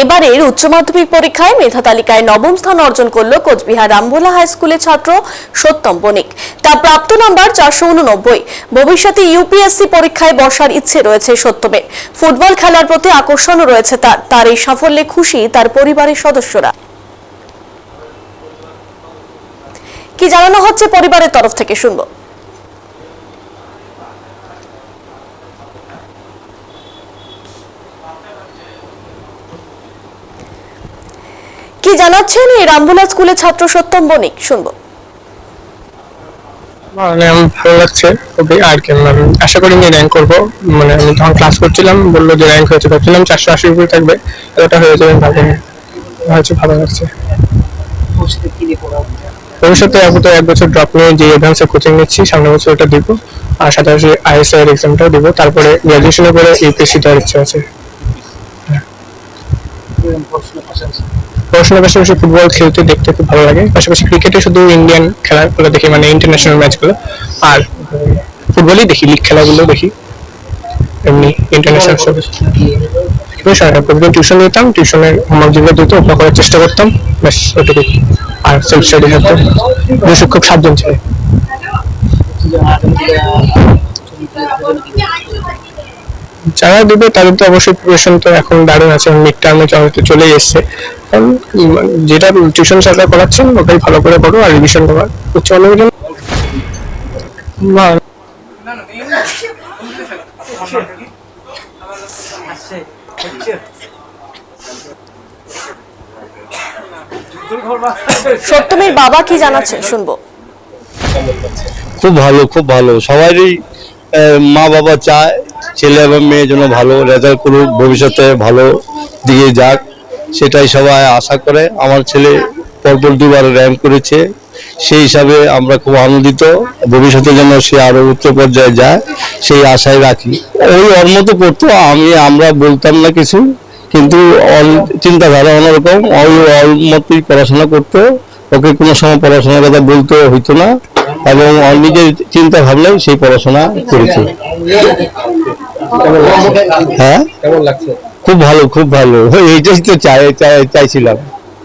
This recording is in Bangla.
এবারের উচ্চ মাধ্যমিক পরীক্ষায় মেধা তালিকায় নবম স্থান অর্জন করল কোচবিহার রামভোলা হাই স্কুলের ছাত্র সত্যম বণিক। তার প্রাপ্ত নাম্বার চারশো উননব্বই। ভবিষ্যতে ইউপিএসসি পরীক্ষায় বসার ইচ্ছে রয়েছে সত্যমের। ফুটবল খেলার প্রতি আকর্ষণও রয়েছে তার। তার এই সাফল্যে খুশি তার পরিবারের সদস্যরা। কি জানানো হচ্ছে পরিবারের তরফ থেকে শুনব। কি জানাচ্ছেন এই রামভোলা স্কুলের ছাত্র সত্যম বণিক? শুনব। মানে আমার ভালো লাগছে, খুবই, আর কি আশা করি আমি র্যাঙ্ক করব। মানে আমি যখন ক্লাস করছিলাম, বলল যে র্যাঙ্ক হয়েছে, ভাবছিলাম চারশো আশির উপরে থাকবে, এতটা হয়ে যাবে ভাবিনি হয়েছে, ভালো লাগছে। ভবিষ্যতে আপাতত এক বছর ড্রপ নিয়ে যে অ্যাডভান্সে কোচিং নিচ্ছি, সামনের বছর ওটা দিব, আর সাথে সাথে আইএসআই এর এক্সামটাও দিব, তারপরে গ্রাজুয়েশনের পরে ইউপিএসসি দেওয়ার ইচ্ছা আছে। পড়াশোনার পাশাপাশি ফুটবল খেলতে দেখতে খুব ভালো লাগে। পাশাপাশি ক্রিকেটে শুধু ইন্ডিয়ান খেলাগুলো দেখি মানে ইন্টারন্যাশনাল ম্যাচগুলো আর ফুটবলই দেখি লিগ খেলাগুলো দেখি। এমনি ইন্টারন্যাশনাল সব। টিউশন দিতাম টিউশনের হোমওয়ার্ক যেগুলো দিত, ওগুলো করার চেষ্টা করতাম। ব্যাস ওটুকুই আর সেলফ স্টাডি হতো। দুই শিক্ষক সাতজন ছিল। যারা দিবে তাদের তো অবশ্যই প্রিপারেশন তো এখন দারুণ আছে মিড টার্মে চলেই এসছে। কারণ উম, যেটা টিউশন স্যাররা করাচ্ছেন ওটাই ভালো করে করো আর রিভিশন করার। উচ্চ মাধ্যমিকের জন্য সত্যমের বাবা কি জানাচ্ছেন শুনব। খুব ভালো খুব ভালো। সবারই আহ, মা বাবা চায়। ছেলে এবং মেয়ে যেন ভালো রেজাল্ট করুক, ভবিষ্যতে ভালো দিকে যাক, সেটাই সবাই আশা করে। আমার ছেলে পরপর দুবার র্যাঙ্ক করেছে, সেই হিসাবে আমরা খুব আনন্দিত। ভবিষ্যতে যেন সে আরও উচ্চ পর্যায়ে যায়, সেই আশায় রাখি। ওই ওর মতো করতো, আমি, আমরা বলতাম না কিছু, কিন্তু ওর চিন্তাধারা অন্যরকম। ওই ওর মতোই পড়াশোনা করতো, ওকে কোনো সময় পড়াশোনার কথা বলতে হইতো না, এবং নিজের চিন্তা ভাবনায় সেই পড়াশোনা করেছে। হ্যাঁ? কেমন লাগছে? খুব ভালো খুব ভালো। এইটাই তো চাই চাই- চাইছিলাম।